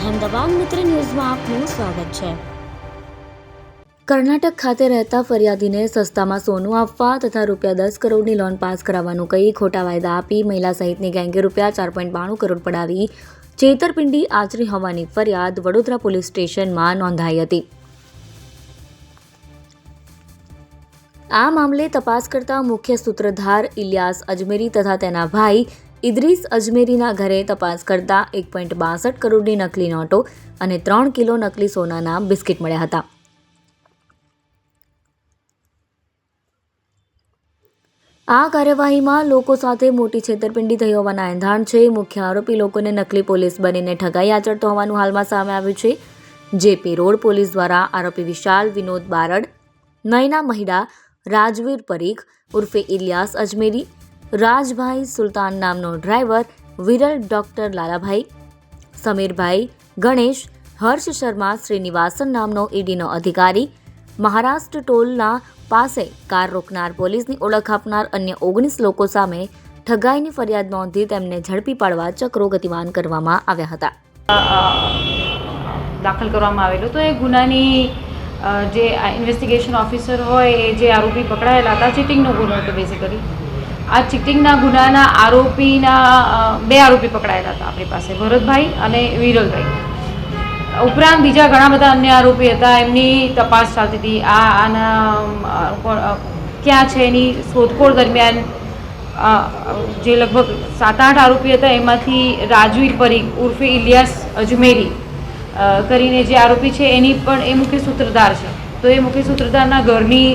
અહેમદાબાદ મિત્ર ન્યૂઝમાં આપનું સ્વાગત છે. કર્ણાટક ખાતે રહેતા ફરિયાદીને સસ્તામાં સોનું આપવા તથા રૂપિયા દસ કરોડની લોન પાસ કરાવવાનું કહી ખોટા વાયદા આપી મહિલા સહિતની ગેંગે રૂપિયા ચાર પોઈન્ટ બાણું કરોડ પડાવી છેતરપિંડી આચરી હોવાની ફરિયાદ વડોદરા પોલીસ સ્ટેશનમાં નોંધાઈ હતી. આ મામલે તપાસ કરતા મુખ્ય સૂત્રધાર ઇલિયાસ અજમેરી તથા તેના ભાઈ ઇદ્રીસ અજમેરીના ઘરે તપાસ કરતા એક પોઈન્ટ બાસઠ કરોડની નકલી નોટો અને ત્રણ કિલો નકલી સોનાના બિસ્કિટ મળ્યા હતા. આ કાર્યવાહીમાં લોકો સાથે મોટી છેતરપિંડી થઈ હોવાના એંધાણ છે. મુખ્ય આરોપી લોકોને નકલી પોલીસ બનીને ઠગાઈ આચરતો હોવાનું હાલમાં સામે આવ્યું છે. જેપી રોડ પોલીસ દ્વારા આરોપી વિશાલ, વિનોદ બારડ, નયના મહિડા, રાજવીર પરીખ, ઉર્ફે ઇલિયાસ અજમેરી રાજભાઈ સુલતાન નામનો ડ્રાઈવર વિરલ ડૉક્ટર લાલાભાઈ, સમીરભાઈ ગણેશ, હર્ષ શર્મા શ્રીનિવાસન નામનો ઈડીનો અધિકારી, મહારાષ્ટ્ર ટોલના પાસે કાર રોકનાર પોલીસની ઓળખ આપનાર અન્ય ઓગણીસ લોકો સામે ઠગાઈની ફરિયાદ નોંધી તેમને ઝડપી પાડવા ચક્રો ગતિમાન કરવામાં આવ્યા હતા. દાખલ કરવામાં આવેલો. તો એ ગુનાની જે ઇન્વેસ્ટિગેશન ઓફિસર હોય, એ જે આરોપી પકડાયેલા હતા ચીટિંગનો ગુનો હતો બેઝિકલી આ ચીટિંગના ગુનાના આરોપીના બે આરોપી પકડાયેલા હતા આપણી પાસે, ભરતભાઈ અને વિરલભાઈ. ઉપરાંત બીજા ઘણા બધા અન્ય આરોપી હતા, એમની તપાસ ચાલતી હતી. આ, આના ક્યાં છે એની શોધખોળ દરમિયાન જે લગભગ સાત આઠ આરોપી હતા, એમાંથી રાજવીર પરીખ, ઉર્ફે ઇલિયાસ અજમેરી કરીને જે આરોપી છે, એની પણ એ મુખ્ય સૂત્રધાર છે. તો એ મુખ્ય સૂત્રધારના ઘરની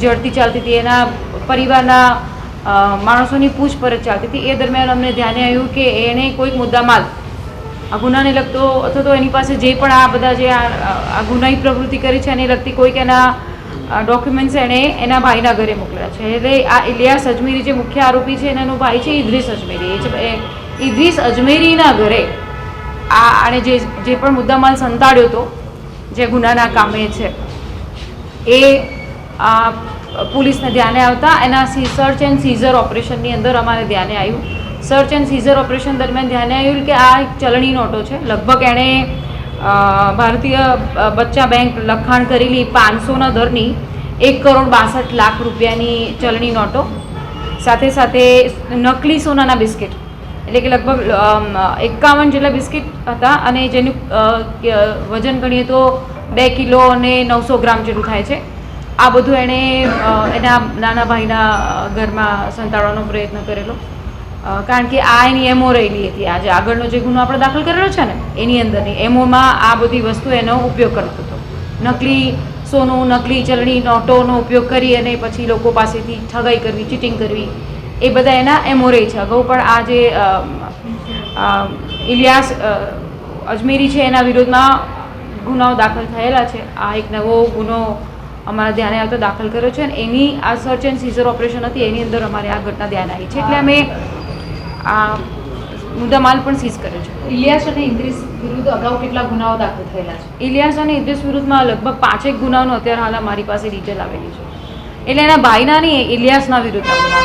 જડતી ચાલતી હતી. એના પરિવારના માણસોની પૂછપરછ ચાલતી હતી. એ દરમિયાન અમને ધ્યાને આવ્યું કે એણે કોઈક મુદ્દામાલ, આ ગુનાને લગતો અથવા તો એની પાસે જે પણ આ બધા જે આ ગુનાહી પ્રવૃત્તિ કરી છે એને લગતી કોઈક એના ડોક્યુમેન્ટ્સ એણે એના ભાઈના ઘરે મોકલ્યા છે. એટલે આ ઇલિયાસ અજમેરી જે મુખ્ય આરોપી છે એનો ભાઈ છે ઇદ્રીસ અજમેરી. એ છે ઇદ્રીસ અજમેરીના ઘરે આ આણે જે જે પણ મુદ્દામાલ સંતાડ્યો હતો, જે ગુનાના કામે છે, એ પોલીસને ધ્યાને આવતા એના સી સર્ચ એન્ડ સીઝર ઓપરેશનની અંદર અમારે ધ્યાને આવ્યું. સર્ચ એન્ડ સીઝર ઓપરેશન દરમિયાન ધ્યાને આવ્યું કે આ એક ચલણી નોટો છે. લગભગ એણે ભારતીય બચ્ચા બેંક લખાણ કરેલી પાંચસોના દરની એક કરોડ બાસઠ લાખ રૂપિયાની ચલણી નોટો. સાથે સાથે નકલી સોનાના બિસ્કિટ. એટલે કે લગભગ એકાવન જેટલા બિસ્કિટ હતા અને જેનું વજન ગણીએ તો બે કિલો અને નવસો ગ્રામ જેટલું થાય છે. આ બધું એણે એના નાના ભાઈના ઘરમાં સંતાડવાનો પ્રયત્ન કરેલો. કારણ કે આ એની એમઓ રહેલી હતી. આજે આગળનો જે ગુનો આપણે દાખલ કરેલો છે ને, એની અંદરની એમઓમાં આ બધી વસ્તુ એનો ઉપયોગ કરતો હતો. નકલી સોનું, નકલી ચલણી, નોટોનો ઉપયોગ કરી અને પછી લોકો પાસેથી ઠગાઈ કરવી, ચીટિંગ કરવી, એ બધા એના એમઓ રહી છે. અગાઉ પણ આ જે ઇલિયાસ અજમેરી છે એના વિરોધમાં ગુનાઓ દાખલ થયેલા છે. આ એક નવો ગુનો અમારા ધ્યાને આવતો દાખલ કર્યો છે અને એની આ સર્ચ એન્ડ સીઝર ઓપરેશન હતી એની અંદર અમારે આ ઘટના ધ્યાન આવી છે. એટલે અમે આ મુદ્દામાલ પણ સીઝ કર્યો છે. ઇલિયાસ અને ઇન્દ્રિસ વિરુદ્ધ અગાઉ કેટલા ગુનાઓ દાખલ થયેલા છે? ઇલિયાસ અને ઇન્દ્રિસ વિરુદ્ધમાં લગભગ પાંચેક ગુનાઓનો અત્યારે હાલ મારી પાસે ડિટેલ આવેલી છે. એટલે એના ભાઈના નહીં ઇલિયાસના વિરુદ્ધના ગુના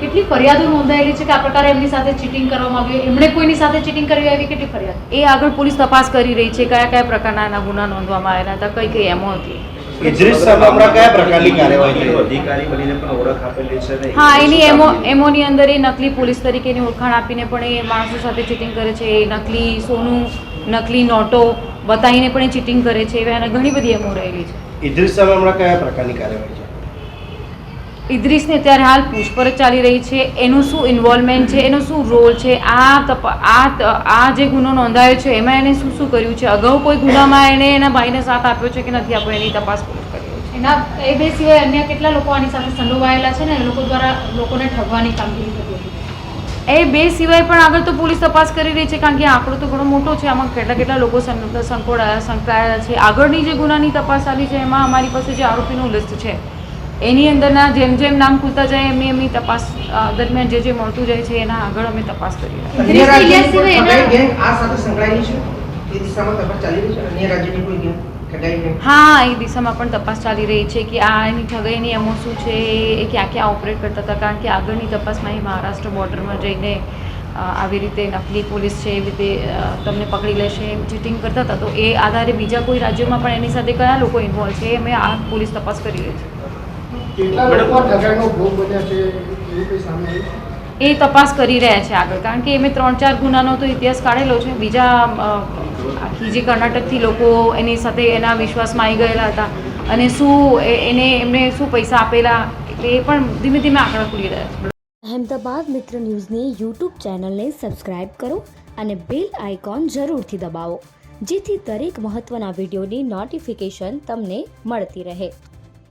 કેટલી ફરિયાદો નોંધાયેલી છે કે આ પ્રકારે એમની સાથે ચીટિંગ કરવામાં આવ્યું? એમણે કોઈની સાથે ચીટિંગ કરી આવી કેટલી ફરિયાદ? એ આગળ પોલીસ તપાસ કરી રહી છે કયા કયા પ્રકારના એના ગુના નોંધવામાં આવેલા હતા કઈ કઈ એમો હતી. ઇદ્રીસ સામે હમણાં કયા પ્રકારની કાર્યવાહી અધિકારી બનીને પણ ઓળખ આપેલી છે ને? હા એની એમો એમોની અંદર એ નકલી પોલીસ તરીકેની ઓળખાણ આપીને પણ એ માણસો સાથે ચીટિંગ કરે છે એ નકલી સોનું નકલી નોટો બતાવીને પણ એ ચીટિંગ કરે છે એવા ઘણી બધી એમો રહેલી છે. ઇદ્રિસ સામે હમણાં કયા પ્રકારની કાર્યવાહી છે? ઇદ્રીસની અત્યારે હાલ પૂછપરછ ચાલી રહી છે. એનું શું ઇન્વોલ્વમેન્ટ છે? એનો શું રોલ છે? આ આ આ જે ગુનો નોંધાયો છે એમાં એને શું શું કર્યું છે? અગાઉ કોઈ ગુનામાં એણે એના ભાઈને સાથ આપ્યો છે કે નથી આપ્યો એની તપાસ પૂરી કરી એના એ બે સિવાય અન્ય કેટલા લોકો આની સાથે સંડોવાયેલા છે ને? એ લોકો દ્વારા લોકોને ઠગવાની કામગીરી થતી હતી એ બે સિવાય પણ આગળ તો પોલીસ તપાસ કરી રહી છે કારણ કે આંકડો તો ઘણો મોટો છે. આમાં કેટલા કેટલા લોકો સં- સંકળાયેલા છે. આગળની જે ગુનાની તપાસ ચાલી છે એમાં અમારી પાસે જે આરોપીનું લિસ્ટ છે એની અંદરના જેમ જેમ નામ ખુલતા જાય એમની એમની તપાસ દરમિયાન જે જે મળતું જાય છે એના આગળ અમે તપાસ કરી રહ્યા છીએ. ઇદ્રીસ ઇલિયાસ સિવાય અન્ય એના ગેંગ આ સાથે સંકળાયેલી છે? એ દિશામાં તપાસ ચાલી રહી છે? અન્ય રાજ્યની કોઈ ગેંગ ઠગાઈ ગેંગ? હા એ દિશામાં પણ તપાસ ચાલી રહી છે કે આ એની ઠગાઈની એમો શું છે એ ક્યાં ક્યાં ઓપરેટ કરતા હતા કારણ કે આગળની તપાસમાં એ મહારાષ્ટ્ર બોર્ડરમાં જઈને આવી રીતે નકલી પોલીસ છે એવી રીતે તમને પકડી લેશે ચીટિંગ કરતા હતા. તો એ આધારે બીજા કોઈ રાજ્યોમાં પણ એની સાથે કયા લોકો ઇન્વોલ્વ છે એ અમે આ પોલીસ તપાસ કરી રહી છે. એ તપાસ કરી રહ્યા છે આગળ કારણ કે એમે ત્રણ ચાર ગુનાનો તો ઇતિહાસ કાઢેલો છે. બીજા આખી જે કર્ણાટકથી લોકો એની સાથે એના વિશ્વાસમાં આવી ગયેલા હતા. અને શું એને એમને શું પૈસા આપેલા એટલે એ પણ ધીમે ધીમે આંકડા ખુલી રહ્યા છે. અહેમદાબાદ મિત્ર ન્યૂઝની યુટ્યુબ ચેનલને સબસ્ક્રાઇબ કરો અને બેલ આઇકોન જરૂરથી દબાવો જેથી દરેક મહત્ત્વના વિડીયોની નોટિફિકેશન તમને મળતી રહે.